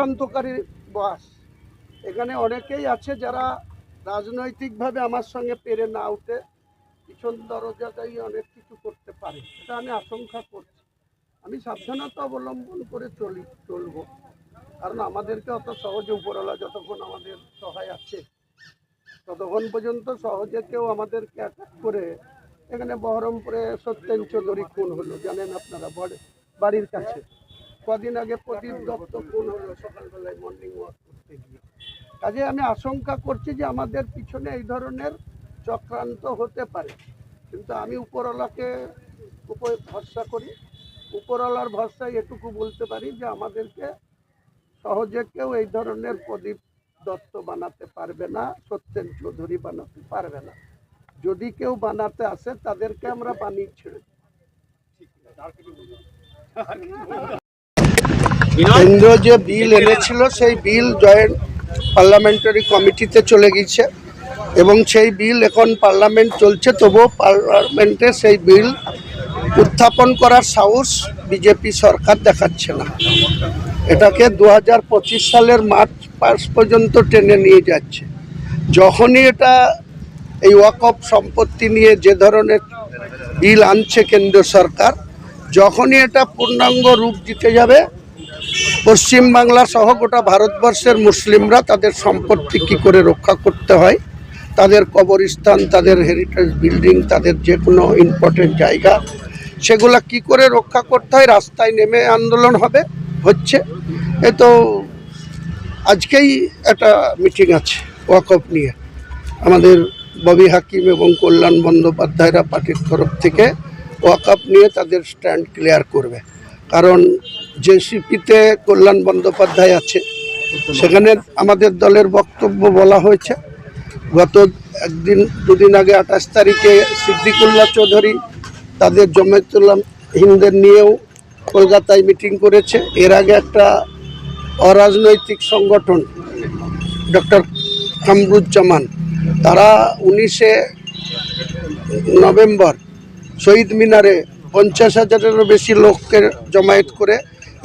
চক্রান্তকারী বাস এখানে অনেকেই আছে যারা রাজনৈতিকভাবে আমার সঙ্গে পেরে না উঠে পিছন দরজাটাই অনেক কিছু করতে পারে এটা আমি আশঙ্কা করছি। আমি সাবধানতা অবলম্বন করে চলি, চলবো। কারণ আমাদেরকে অত সহজে উপরওয়ালা যতক্ষণ আমাদের সহায় আছে, ততক্ষণ পর্যন্ত সহজে কেউ আমাদেরকে অ্যাটাক করে এখানে বহরমপুরে সত্যেন চৌধুরী খুন হলো, জানেন আপনারা, বড়- বাড়ির কাছে। কদিন আগে প্রদীপ দত্ত খুন হলো? সকালবেলায় মর্নিং ওয়াক করতে গিয়ে। কাজে আমি আশঙ্কা করছি যে আমাদের পিছনে এই ধরনের চক্রান্ত হতে পারে। কিন্তু আমি উপরওয়ালাকে উপর ভরসা করি। উপরওয়ালার ভরসায় এটুকু বলতে পারি যে আমাদেরকে সহজে কেউ এই ধরনের প্রদীপ দত্ত বানাতে পারবে না, সত্যেন চৌধুরী বানাতে পারবে না। যদি কেউ বানাতে আসে, তাদেরকে আমরা বানিয়ে ছেড়ে দেব। কেন্দ্র যে বিল এনেছিল সেই বিল জয়েন্ট পার্লামেন্টারি কমিটিতে চলে গেছে এবং সেই বিল এখন পার্লামেন্ট চলছে। তবুও পার্লামেন্টে সেই বিল উত্থাপন করার সাহস বিজেপি সরকার দেখাচ্ছে না। এটাকে দু হাজার পঁচিশ সালের মার্চ পাস পর্যন্ত টেনে নিয়ে যাচ্ছে। যখনই এটা এই ওয়াকফ সম্পত্তি নিয়ে যে ধরনের বিল আনছে কেন্দ্র সরকার যখনই এটা পূর্ণাঙ্গ রূপ দিতে যাবে পশ্চিমবাংলা সহ গোটা ভারতবর্ষের মুসলিমরা তাদের সম্পত্তি কী করে রক্ষা করতে হয়? তাদের কবরস্থান, তাদের হেরিটেজ বিল্ডিং তাদের যে কোনো ইম্পর্টেন্ট জায়গা, সেগুলা কি করে রক্ষা করতে হয়? রাস্তায় নেমে আন্দোলন হবে, হচ্ছে। এ তো আজকেই একটা মিটিং আছে, ওয়াকফ নিয়ে। আমাদের ববি হাকিম এবং কল্যাণ বন্দ্যোপাধ্যায়রা পার্টির তরফ থেকে ওয়াকআপ নিয়ে তাদের স্ট্যান্ড ক্লিয়ার করবে। কারণ জেসিপিতে কল্যাণ বন্দ্যোপাধ্যায় আছে। সেখানে আমাদের দলের বক্তব্য বলা হয়েছে। গত একদিন, দুদিন আগে আঠাশ তারিখে সিদ্দিকুল্লাহ চৌধুরী তাদের জমেতুল্লাহ হিন্দের নিয়েও কলকাতায় মিটিং করেছে। এর আগে একটা অরাজনৈতিক সংগঠন, ডক্টর কামরুজ্জামান তারা উনিশে নভেম্বর শহীদ মিনারে পঞ্চাশ হাজারেরও বেশি লোককে জমায়েত করে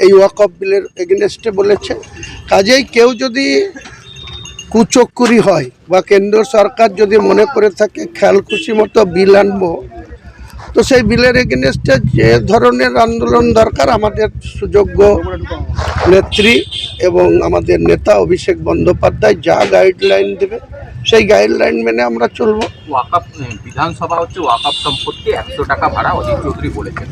এই ওয়াকফ বিলের এগেনস্টে বলেছে। কাজেই কেউ যদি কুচক্কুরি হয় বা কেন্দ্র সরকার যদি মনে করে থাকে খেয়াল খুশি মতো বিল আনব, তো সেই বিলের এগেনস্টে যে ধরনের আন্দোলন দরকার, আমাদের সুযোগ্য নেত্রী এবং আমাদের নেতা অভিষেক বন্দ্যোপাধ্যায় যা গাইডলাইন দেবে, সেই গাইডলাইন মেনে আমরা চলবো। ওয়াকাপ বিধানসভা হচ্ছে ওয়াকাপ সম্পত্তি একশো টাকা ভাড়া অজিত চৌধুরী বলেছেন।